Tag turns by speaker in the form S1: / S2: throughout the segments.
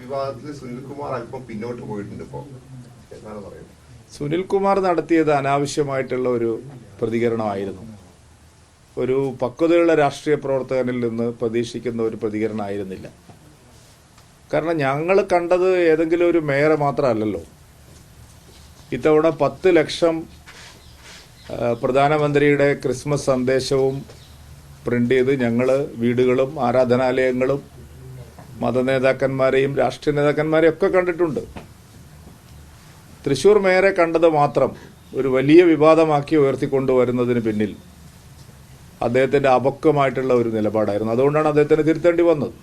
S1: വിവാദത്തിൽ സുനിൽകുമാർ അല്പം പിന്നോട്ട് പോയിട്ടുണ്ട് ഇപ്പോ. എന്നാണ് പറയുന്നത്?
S2: സുനിൽകുമാർ നടത്തിയത് അനാവശ്യമായിട്ടുള്ള ഒരു പ്രതികരണമായിരുന്നു. ഒരു പക്വതയുള്ള രാഷ്ട്രീയ പ്രവർത്തകനിൽ നിന്ന് പ്രതീക്ഷിക്കുന്ന ഒരു പ്രതികരണമായിരുന്നില്ല. കാരണം ഞങ്ങൾ കണ്ടത് ഏതെങ്കിലും ഒരു മേയറെ മാത്രമല്ലല്ലോ. ഇത്തവണ പത്ത് ലക്ഷം പ്രധാനമന്ത്രിയുടെ ക്രിസ്മസ് സന്ദേശവും പ്രിന്റ് ചെയ്ത് ഞങ്ങൾ വീടുകളും ആരാധനാലയങ്ങളും മതനേതാക്കന്മാരെയും രാഷ്ട്രീയ നേതാക്കന്മാരെയും ഒക്കെ കണ്ടിട്ടുണ്ട്. തൃശൂർ മേയറെ കണ്ടത് മാത്രം ഒരു വലിയ വിവാദമാക്കി ഉയർത്തിക്കൊണ്ടുവരുന്നതിന് പിന്നിൽ അദ്ദേഹത്തിന്റെ അപക്വമായിട്ടുള്ള ഒരു നിലപാടായിരുന്നു. അതുകൊണ്ടാണ് അദ്ദേഹത്തിന് തിരുത്തേണ്ടി വന്നത്.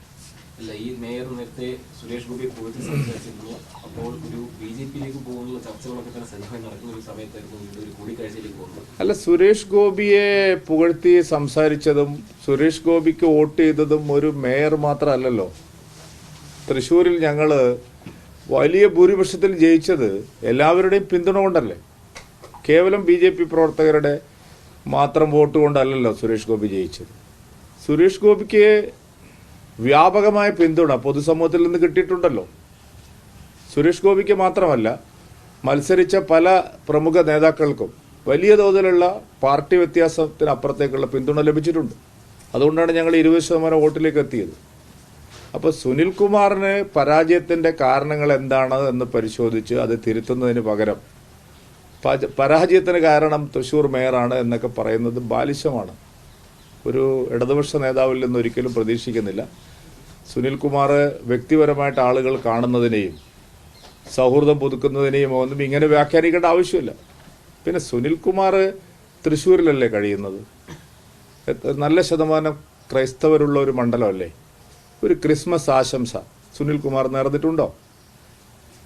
S3: അല്ല ഈ മേയർ നേരത്തെ സുരേഷ് ഗോപി സംസാരിച്ചിരുന്നു. അപ്പോൾ ഒരു ബി ജെ പിയിലേക്ക് പോകുന്ന ചർച്ചകളൊക്കെ തന്നെ സജീവമായി നടക്കുന്ന ഒരു സമയത്തായിരുന്നു ഒരു കൂടിക്കാഴ്ചയിലേക്ക് പോകുന്നത്.
S2: അല്ല സുരേഷ് ഗോപിയെ പുകഴ്ത്തി സംസാരിച്ചതും സുരേഷ് ഗോപിക്ക് വോട്ട് ചെയ്തതും ഒരു മേയർ മാത്രമല്ലല്ലോ. തൃശ്ശൂരിൽ ഞങ്ങൾ വലിയ ഭൂരിപക്ഷത്തിൽ ജയിച്ചത് എല്ലാവരുടെയും പിന്തുണ കൊണ്ടല്ലേ? കേവലം ബി ജെ പി പ്രവർത്തകരുടെ മാത്രം വോട്ട് കൊണ്ടല്ലല്ലോ സുരേഷ് ഗോപി ജയിച്ചത്. സുരേഷ് ഗോപിക്ക് വ്യാപകമായ പിന്തുണ പൊതുസമൂഹത്തിൽ നിന്ന് കിട്ടിയിട്ടുണ്ടല്ലോ. സുരേഷ് ഗോപിക്ക് മാത്രമല്ല മത്സരിച്ച പല പ്രമുഖ നേതാക്കൾക്കും വലിയ തോതിലുള്ള പാർട്ടി വ്യത്യാസത്തിനപ്പുറത്തേക്കുള്ള പിന്തുണ ലഭിച്ചിട്ടുണ്ട്. അതുകൊണ്ടാണ് ഞങ്ങൾ ഇരുപത് ശതമാനം വോട്ടിലേക്ക് എത്തിയത്. അപ്പോൾ സുനിൽകുമാറിന് പരാജയത്തിന്റെ കാരണങ്ങൾ എന്താണ് എന്ന് പരിശോധിച്ച് അത് തിരുത്തുന്നതിന് പകരം പരാജയത്തിന് കാരണം തൃശൂർ മേയറാണ് എന്നൊക്കെ പറയുന്നത് ബാലിശമാണ്. ഒരു ഇടതുപക്ഷ നേതാവിൽ നിന്ന് ഒരിക്കലും പ്രതീക്ഷിക്കുന്നില്ല. സുനിൽകുമാർ വ്യക്തിപരമായിട്ട് ആളുകൾ കാണുന്നതിനെയും സൗഹൃദം പുതുക്കുന്നതിനെയും ഒന്നും ഇങ്ങനെ വ്യാഖ്യാനിക്കേണ്ട ആവശ്യമില്ല. പിന്നെ സുനിൽകുമാർ തൃശ്ശൂരിലല്ലേ കഴിയുന്നത്? നല്ല ശതമാനം ക്രൈസ്തവരുള്ള ഒരു മണ്ഡലമല്ലേ? ഒരു ക്രിസ്മസ് ആശംസ. സുനിൽകുമാർ നേർന്നിട്ടുണ്ടോ?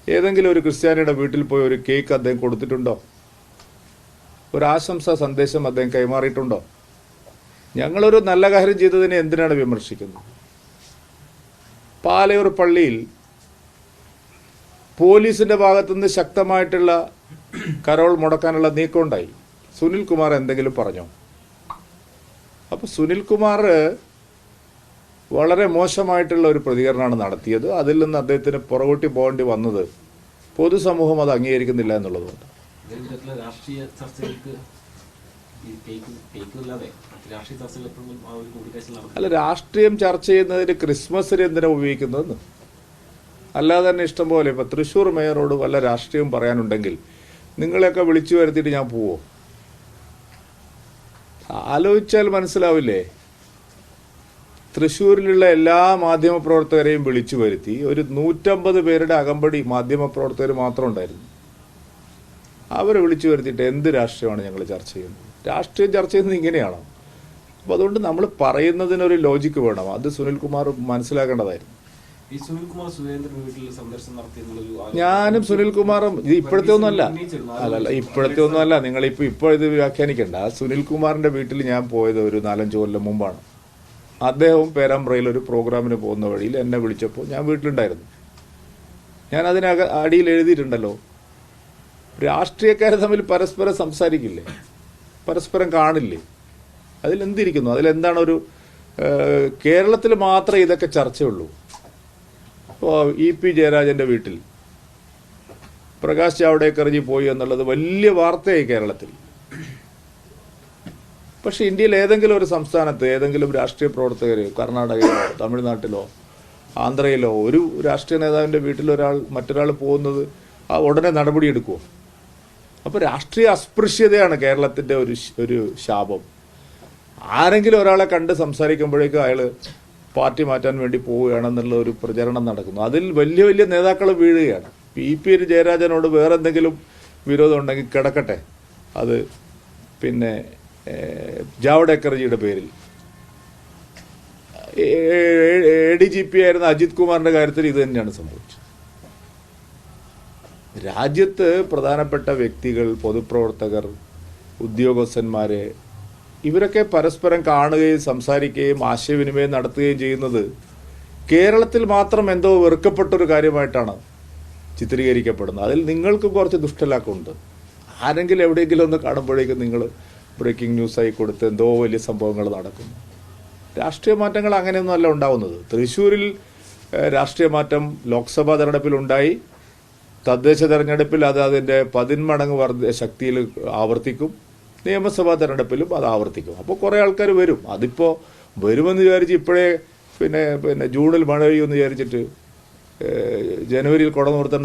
S2: ഏതെങ്കിലും ഒരു ക്രിസ്ത്യാനിയുടെ വീട്ടിൽ പോയി ഒരു കേക്ക് അദ്ദേഹം കൊടുത്തിട്ടുണ്ടോ? ഒരു ആശംസ സന്ദേശം അദ്ദേഹം കൈമാറിയിട്ടുണ്ടോ? ഞങ്ങളൊരു നല്ല കാര്യം ചെയ്തതിനെ എന്തിനാണ് വിമർശിക്കുന്നത്? പാലയൂർ പള്ളിയിൽ പോലീസിന്റെ ഭാഗത്തുനിന്ന് ശക്തമായിട്ടുള്ള കരോൾ മുടക്കാനുള്ള നീക്കമുണ്ടായി. സുനിൽകുമാർ എന്തെങ്കിലും പറഞ്ഞോ? അപ്പോൾ സുനിൽകുമാർ വളരെ മോശമായിട്ടുള്ള ഒരു പ്രതികരണമാണ് നടത്തിയത്. അതിൽ നിന്ന് അദ്ദേഹത്തിന് പുറകോട്ടി പോകേണ്ടി വന്നത് പൊതുസമൂഹം അത് അംഗീകരിക്കുന്നില്ല എന്നുള്ളതുകൊണ്ട്. അല്ല രാഷ്ട്രീയം ചർച്ച ചെയ്യുന്നതിന് ക്രിസ്മസിന് എന്തിനാ ഉപയോഗിക്കുന്നതെന്ന് അല്ലാതെ തന്നെ ഇഷ്ടംപോലെ ഇപ്പൊ തൃശ്ശൂർ മേയറോട് വല്ല രാഷ്ട്രീയം പറയാനുണ്ടെങ്കിൽ നിങ്ങളെയൊക്കെ വിളിച്ചു വരുത്തിയിട്ട് ഞാൻ പോവോ? ആലോചിച്ചാൽ മനസ്സിലാവില്ലേ? തൃശ്ശൂരിലുള്ള എല്ലാ മാധ്യമ പ്രവർത്തകരെയും വിളിച്ചു വരുത്തി ഒരു നൂറ്റമ്പത് പേരുടെ അകമ്പടി മാധ്യമപ്രവർത്തകർ മാത്രം ഉണ്ടായിരുന്നു. അവരെ വിളിച്ചു വരുത്തിയിട്ട് എന്ത് രാഷ്ട്രീയമാണ് ഞങ്ങൾ ചർച്ച ചെയ്യുന്നത്? രാഷ്ട്രീയം ചർച്ച ചെയ്യുന്നത് ഇങ്ങനെയാണോ? അപ്പോൾ അതുകൊണ്ട് നമ്മൾ പറയുന്നതിനൊരു ലോജിക്ക് വേണം. അത് സുനിൽകുമാർ മനസ്സിലാക്കേണ്ടതായിരുന്നു. ഞാനും സുനിൽകുമാറും ഇത് ഇപ്പോഴത്തെ ഒന്നുമല്ല അല്ല ഇപ്പോഴത്തെ ഒന്നുമല്ല നിങ്ങൾ ഇപ്പൊ ഇപ്പോൾ ഇത് വ്യാഖ്യാനിക്കണ്ട. സുനിൽകുമാറിന്റെ വീട്ടിൽ ഞാൻ പോയത് ഒരു നാലഞ്ച് കൊല്ലം മുമ്പാണ്. അദ്ദേഹവും പേരാമ്പ്രയിൽ ഒരു പ്രോഗ്രാമിന് പോകുന്ന വഴിയിൽ എന്നെ വിളിച്ചപ്പോൾ ഞാൻ വീട്ടിലുണ്ടായിരുന്നു. ഞാൻ അതിനക അടിയിൽ എഴുതിയിട്ടുണ്ടല്ലോ. രാഷ്ട്രീയക്കാർ തമ്മിൽ പരസ്പരം സംസാരിക്കില്ലേ? പരസ്പരം കാണില്ലേ? അതിലെന്തിരിക്കുന്നു അതിലെന്താണ് ഒരു കേരളത്തിൽ മാത്രമേ ഇതൊക്കെ ചർച്ചയുള്ളൂ. ഇപ്പോൾ ഇ പി ജയരാജന്റെ വീട്ടിൽ പ്രകാശ് ജാവ്ഡേക്കർജി പോയി എന്നുള്ളത് വലിയ വാർത്തയായി കേരളത്തിൽ. പക്ഷെ ഇന്ത്യയിൽ ഏതെങ്കിലും ഒരു സംസ്ഥാനത്ത് ഏതെങ്കിലും രാഷ്ട്രീയ പ്രവർത്തകർ കർണാടകയിലോ തമിഴ്നാട്ടിലോ ആന്ധ്രയിലോ ഒരു രാഷ്ട്രീയ നേതാവിന്റെ വീട്ടിലൊരാൾ മറ്റൊരാൾ പോകുന്നത് ആ ഉടനെ നടപടിയെടുക്കുമോ അപ്പോൾ രാഷ്ട്രീയ അസ്പൃശ്യതയാണ് കേരളത്തിന്റെ ഒരു ഒരു ശാപം. ആരെങ്കിലും ഒരാളെ കണ്ട് സംസാരിക്കുമ്പോഴേക്കും അയാൾ പാർട്ടി മാറ്റാൻ വേണ്ടി പോവുകയാണെന്നുള്ള ഒരു പ്രചരണം നടക്കുന്നു. അതിൽ വലിയ വലിയ നേതാക്കൾ വീഴുകയാണ്. പി. പി. ഒരു ജയരാജനോട് വേറെ എന്തെങ്കിലും വിരോധം ഉണ്ടെങ്കിൽ കിടക്കട്ടെ. അത് പിന്നെ ജാവ്ഡേക്കർജിയുടെ പേരിൽ. എ ഡി ജി പി ആയിരുന്ന അജിത് കുമാറിന്റെ കാര്യത്തിൽ ഇത് തന്നെയാണ് സംഭവിച്ചത്. രാജ്യത്ത് പ്രധാനപ്പെട്ട വ്യക്തികൾ പൊതുപ്രവർത്തകർ ഉദ്യോഗസ്ഥന്മാരെ ഇവരൊക്കെ പരസ്പരം കാണുകയും സംസാരിക്കുകയും ആശയവിനിമയം നടത്തുകയും ചെയ്യുന്നത് കേരളത്തിൽ മാത്രം എന്തോ വെറുക്കപ്പെട്ടൊരു കാര്യമായിട്ടാണ് ചിത്രീകരിക്കപ്പെടുന്നത്. അതിൽ നിങ്ങൾക്ക് കുറച്ച് ദുഷ്ടലാക്കുണ്ട്. ആരെങ്കിലും എവിടെയെങ്കിലും ഒന്ന് കാണുമ്പോഴേക്കും നിങ്ങൾ ബ്രേക്കിംഗ് ന്യൂസായി കൊടുത്ത് എന്തോ വലിയ സംഭവങ്ങൾ നടക്കുന്നു. രാഷ്ട്രീയ മാറ്റങ്ങൾ അങ്ങനെയൊന്നുമല്ല ഉണ്ടാവുന്നത്. തൃശ്ശൂരിൽ രാഷ്ട്രീയ മാറ്റം ലോക്സഭാ തെരഞ്ഞെടുപ്പിലുണ്ടായി തദ്ദേശ തെരഞ്ഞെടുപ്പിൽ അത് അതിന്റെ പതിന്മടങ്ങ് വർദ്ധ ശക്തിയിൽ ആവർത്തിക്കും. നിയമസഭാ തെരഞ്ഞെടുപ്പിലും അത് ആവർത്തിക്കും. അപ്പോൾ കുറേ ആൾക്കാർ വരും. അതിപ്പോൾ വരുമെന്ന് വിചാരിച്ച് ഇപ്പോഴേ പിന്നെ പിന്നെ ജൂണിൽ മഴ പെയ്യുമെന്ന് വിചാരിച്ചിട്ട് ജനുവരിയിൽ കുട നിർത്തേണ്ട